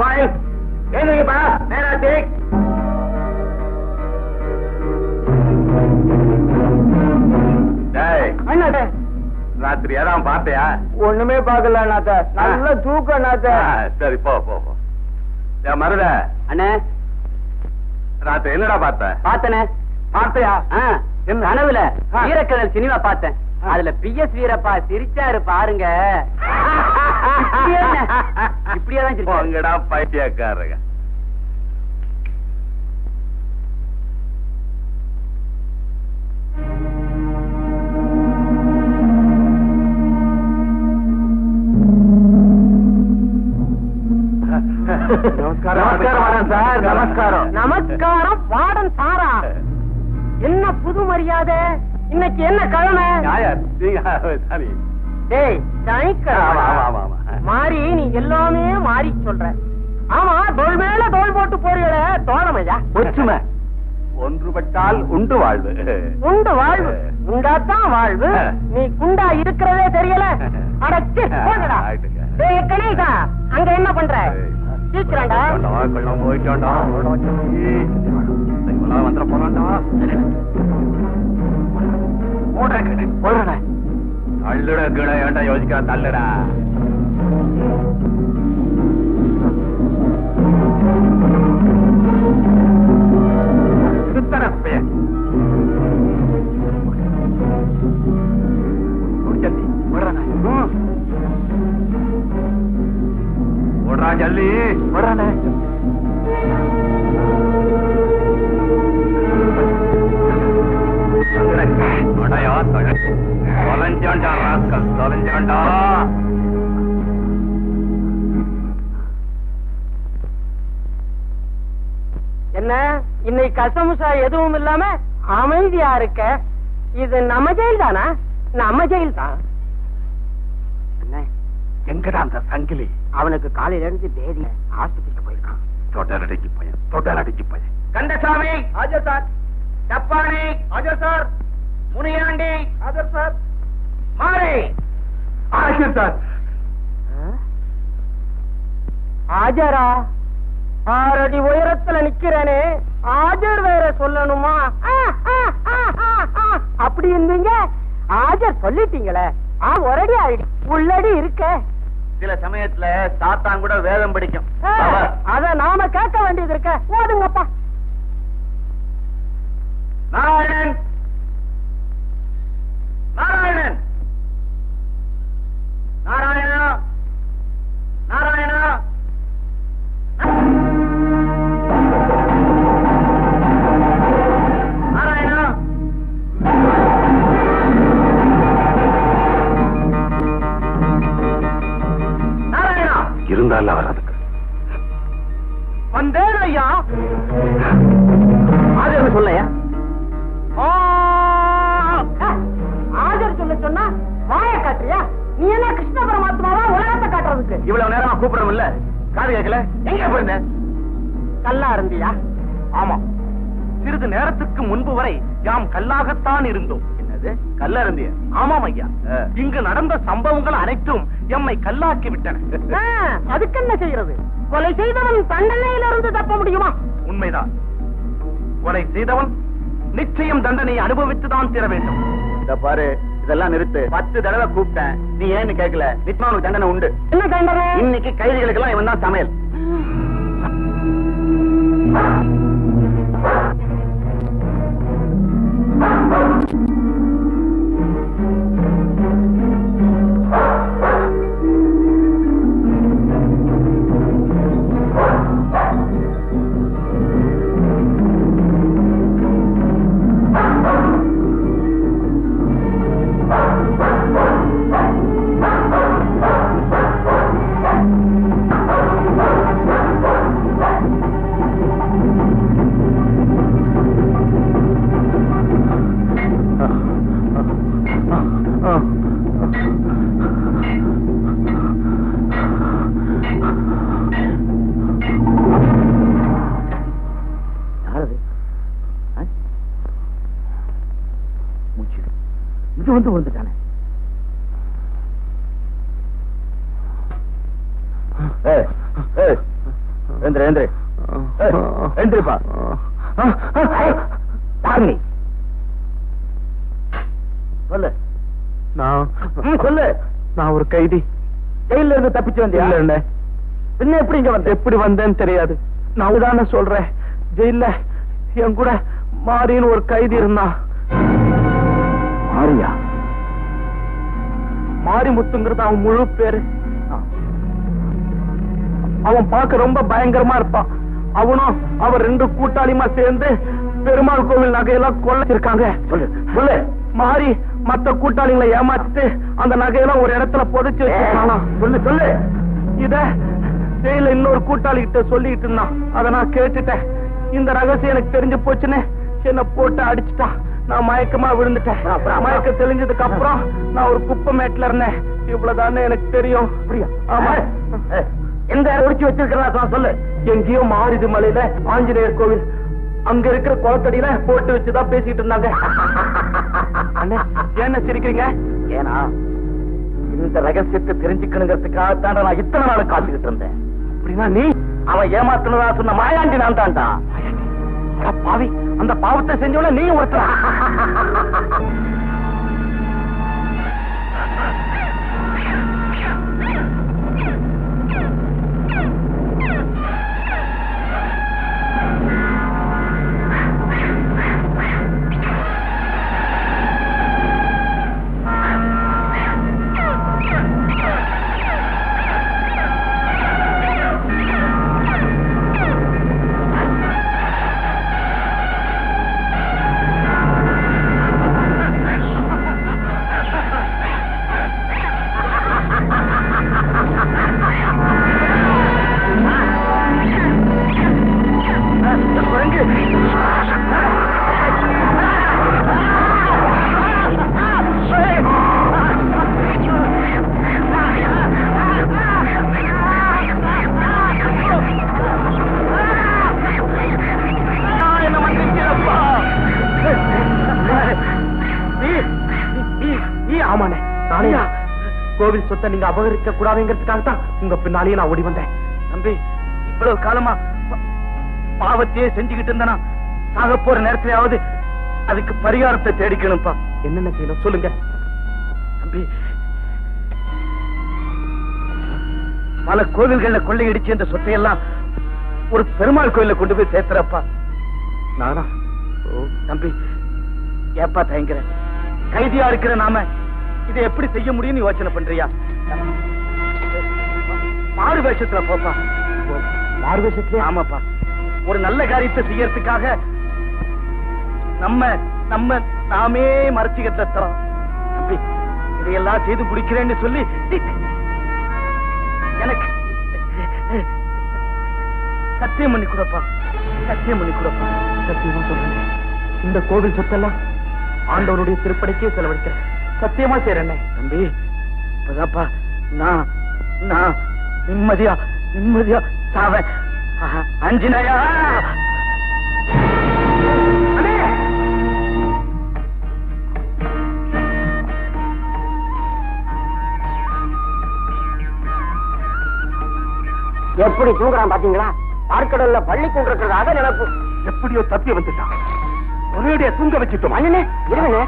பாய். ஏனுங்கப்பா நேராச்சு. டேய். அண்ணாத்த. ராத்திரி ஏதாவது பார்த்தியா? ஒண்ணுமே பாக்கல நல்ல ஆ, சரி போ போ மருத. அண்ணே. ராத்திரி என்னடா பார்த்த? பார்த்தனே. பார்த்தையா? என்ன கனவுல. வீரக்கடல் சினிமா பார்த்தேன். அதுல பி எஸ் வீரப்பா சிரிச்சாரு பாருங்க. இப்படியே தான். போங்கடா பைத்தியக்காரங்க. நமஸ்காரம் நமஸ்காரம் வார்டன் சாரா. என்ன புது மரியாதை? இன்னைக்கு என்ன கிழமை? டேய். மாறி நீ எல்லாமே மாறி சொல்ற ஆமா தோல் மேல தோல் போட்டு தோழமையா ஒற்றுமை ஒன்றுபட்டால் உண்டு வாழ்வு உண்டு வாழ்வு உண்டாத்தான் வாழ்வு நீ குண்டா இருக்கிறதே தெரியல அடச்சி போங்கடா கணேசா அங்க என்ன பண்ற சீக்கிரம்டா போயிட்டோண்டா வந்துட போறான்டா అల్లుడు కూడా ఏట యోచిక తల్లుడా. జల్లి. వరానే తొడయో తొడ தொலைஞ்சாண்டா ராஸ்கல் தொலைஞ்சாண்டா என்ன? இன்னைக்கு கசமுசா எதுவும் இல்லாம அமைதியா இருக்க? இது நம்ம ஜெயில் தானா நம்ம ஜெயில் தான் என்ன? எங்கடா அந்த சங்கிலி? அவனுக்கு காலையில இருந்து தேதி ஆஸ்பத்திரிக்கு போயிருக்கான். தொடரடிக்கு பையன். தொடரடிக்கு பையன். கந்தசாமி ஆஜர் சார். டப்பானி ஆஜர் சார். முனியாண்டி ஆஜர் சார். மாறி ஆஜர் சார் ஆஜரா? ஆறடி உயரத்துல நிக்கிறேனே. ஆஜர் வேற சொல்லணுமா. அப்படி இருந்தீங்க? ஆஜர் சொல்லிட்டீங்களே. ஆ ஒரடி ஆயிடு. உள்ளடி இருக்க. சில சமயத்துல சாத்தான் கூட வேதம் படிக்கும். அத நாம கேட்க வேண்டியது இருக்க. ஓடுங்கப்பா நாராயணன்! நாராயணன்! நாராயணா இவ்வளவு நேரமா கூப்பிடுறோம் இல்ல காது கேட்கல? எங்க போயிருந்த? கல்லா இருந்தியா? ஆமா. சிறிது நேரத்துக்கு முன்பு வரை யாம் கல்லாகத்தான் இருந்தோம். என்னது? கல்ல இருந்திய? ஆமாம் ஐயா. இங்கு நடந்த சம்பவங்கள் அனைத்தும் எம்மை கல்லாக்கி விட்டன. அதுக்கு என்ன செய்யறது? கொலை செய்தவன் தண்டனையிலிருந்து தப்ப முடியுமா? உண்மைதான். கொலை செய்தவன் நிச்சயம் தண்டனையை அனுபவித்துதான் தீர வேண்டும். இத பாரு இதெல்லாம் நிறுத்து. பத்து தடவை கூப்பிட்டேன். நீ ஏன்னு கேட்கல நிச்சயமா உனக்கு தண்டனை உண்டு. என்ன தண்டனை? இன்னைக்கு கைதிகளுக்கெல்லாம் இவன் தான் சமையல். வந்து வந்துட்டானே எந்திர எந்திர. எந்திரிப்பா. யார் நீ? சொல்லு. நான் சொல்லு. நான் ஒரு கைதி. ஜெயில இருந்து தப்பிச்சு வந்தியா? இல்ல பின்ன எப்படி இங்க வந்த? எப்படி வந்தேன்னு தெரியாது. நான் தானே சொல்றேன். ஜெயில என் கூட மாறின்னு ஒரு கைதி இருந்தான். மாறியா மாரிமுத்துங்கிறது அவன் முழு பேரு. அவன் பார்க்க ரொம்ப பயங்கரமா இருப்பான். அவனும் அவர் ரெண்டு கூட்டாளிமா சேர்ந்து பெருமாள் கோவில் நகையெல்லாம் கொள்ளைச்சிருக்காங்க சொல்லு மாறி மத்த கூட்டாளிகளை ஏமாத்திட்டு அந்த நகையெல்லாம் ஒரு இடத்துல புதைச்சு வச்சிருக்கானா? சொல்லு சொல்லு. இத ஜெயில இன்னொரு கூட்டாளி கிட்ட சொல்லிட்டு இருந்தான். அத நான் கேட்டுட்டேன். இந்த ரகசியம் எனக்கு தெரிஞ்சு போச்சுன்னு என்ன போட்டு அடிச்சுட்டான். நான் மயக்கமா விழுந்துட்டேன். அப்புறம், மயக்கம் தெளிஞ்சதுக்கு அப்புறம் நான் ஒரு குப்பை மேட்ல இருந்தேன். இவ்வளவுதானே எனக்கு தெரியும். ஆமா. எங்க ஒடிச்சு வச்சிருக்கிறா சொல்லு. எங்கேயோ மாறிது மலையில ஆஞ்சநேயர் கோவில். அங்க இருக்கிற குளத்தடியில போட்டு வச்சுதான் பேசிட்டு இருந்தாங்க. அண்ணே என்ன சிரிக்கிறீங்க? ஏனா இந்த ரகசியத்தை தெரிஞ்சுக்கணுங்கிறதுக்காகத்தான் நான் இத்தனை நாள் காத்துக்கிட்டு இருந்தேன். அப்படின்னா நீ? அவன் ஏமாத்துனதா சொன்ன மாயாண்டி நான் தான்டா. பாவி அந்த பாவத்தை செஞ்சவன நீ ஒருத்தர் ஆமாண்ணே. நானே கோவில் சொத்தை நீங்க அபகரிக்க கூடாதுங்கிறதுக்காக தான் உங்க பின்னாலேயே நான் ஓடி வந்தேன். தம்பி இவ்வளவு காலமா பாவத்தையே செஞ்சுக்கிட்டு இருந்தனா? சாக போற நேரத்திலேயாவது அதுக்கு பரிகாரத்தை தேடிக்கணும்ப்பா. என்னென்ன செய்யணும்? சொல்லுங்க. தம்பி பல கோவில்கள்ல கொள்ளையடிச்சு இந்த சொத்தையெல்லாம் ஒரு பெருமாள் கோயில்ல கொண்டு போய் சேர்த்துறப்பா. நானா? தம்பி ஏப்பா தயங்குற. கைதியா இருக்கிற நாம இதை எப்படி செய்ய முடியும்னு யோசனை பண்றியா? மாறு வேஷத்துல போப்பா. மார்வேஷத்திலே ஆமாப்பா. ஒரு நல்ல காரியத்தை செய்யறதுக்காக நம்ம நம்ம நாமே மறைச்சுக்கிட்ட தரோம். தம்பி இதையெல்லாம் செய்து குடிக்கிறேன்னு சொல்லி எனக்கு சத்தியம் பண்ணி கொடுப்பா. சத்தியம் பண்ணி கொடுப்பா. சத்தியமா சொல்றேன். இந்த கோவில் சொத்தெல்லாம் ஆண்டவருடைய திருப்படைக்கே செலவழிக்கிறேன் சத்தியமா செய்யறேன்னே தம்பி இப்பதாப்பா நான் நான் நிம்மதியா நிம்மதியா சாவேன். அஞ்சினையா! எப்படி தூங்குறான் பாத்தீங்களா? பார்க்கடல்ல பள்ளி கொண்டிருக்கிறதாக நினைப்பு. எப்படியோ தப்பி வந்துட்டான். ஒரேடியா தூங்க வச்சுட்டோம். அண்ணனே இருங்கண்ணே.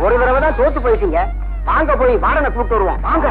ஒரு தடவை தான் தோத்து போயிட்டீங்க வாங்க போய் வாரனை கூப்பிட்டு வருவோம். வாங்க.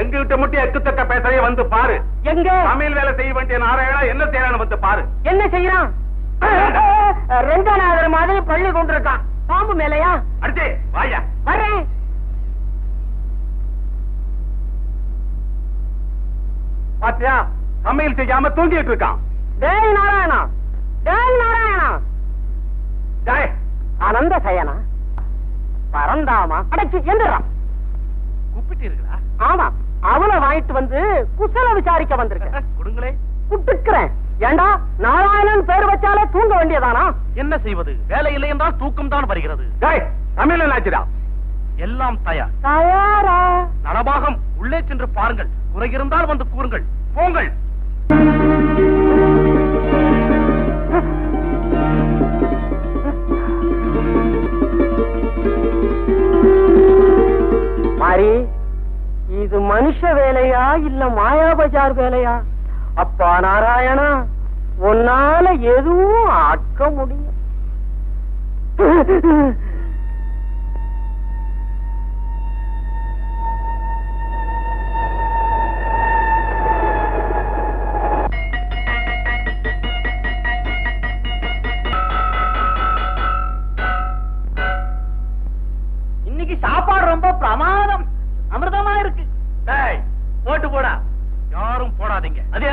எங்க கிட்ட மட்டும் எக்குத்தட்ட பேசுறே வந்து பாரு. எங்க? சமையல் வேலை செய்ய வேண்டிய நாராயணா என்ன செய்யறான்னு வந்து பாரு. என்ன செய்யறான்? ரெண்டாநாதர் மாதிரி பள்ளி கொண்டிருக்கான் பாம்பு மேலையா? அடிச்சே வாயா. வரேன் பாத்தியா சமையல் செய்யாம தூங்கிட்டு இருக்கான். டேய் நாராயணா. டேய் நாராயணா. டேய், அனந்த சயனா. பரந்தாமா. அடச்சி எந்திரா. கூப்பிட்டீர்களா ஆமா. அவளை வாங்கிட்டு வந்து குசல விசாரிக்க வந்திருக்கேன். கொடுங்களே. குட்டுக்கிறேன் ஏண்டா? நாராயணன் பேர் வச்சாலே தூங்க வேண்டியதானா? என்ன செய்வது? வேலை இல்லை என்றால் தூக்கம் தான் வருகிறது. எல்லாம் தயார். தயாரா? நலபாகம் உள்ளே சென்று பாருங்கள். குறை இருந்தால் வந்து கூறுங்கள். போங்கள். மாரி இது மனுஷ வேலையா இல்ல மாயா பஜார் வேலையா? அப்பா நாராயணா உன்னால எதுவும் ஆக்க முடியும். போட்டு போடா. யாரும் போடாதீங்க. அது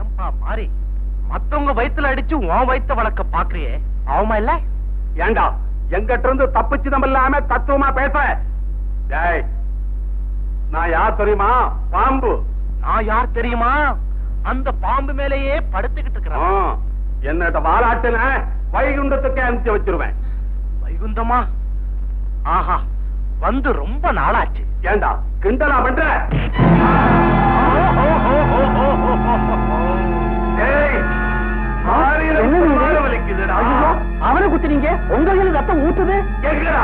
ஏம்பா மாறி? மத்தவங்க வயித்துல அடிச்சு உன் வயித்த வளர்க்க பாக்குறியே? அவமா இல்ல? ஏண்டா எங்கிட்ட இருந்து தப்பிச்சுதம் இல்லாம தத்துவமா பேச? நான் யார் தெரியுமா? பாம்பு. நான் யார் தெரியுமா? அந்த பாம்பு மேலேயே படுத்துக்கிட்டு இருக்கிறேன். என்னட்ட வாலாட்டுன வைகுண்டத்துக்கு அனுப்பிச்சு வச்சிருவேன். வைகுந்தமா ஆஹா. வந்து ரொம்ப நாளாச்சு. ஏண்டா? கிண்டலா பண்ற? அவனை குத்துனீங்க? உங்களுக்கு ரத்தம் ஊத்துது? எங்கடா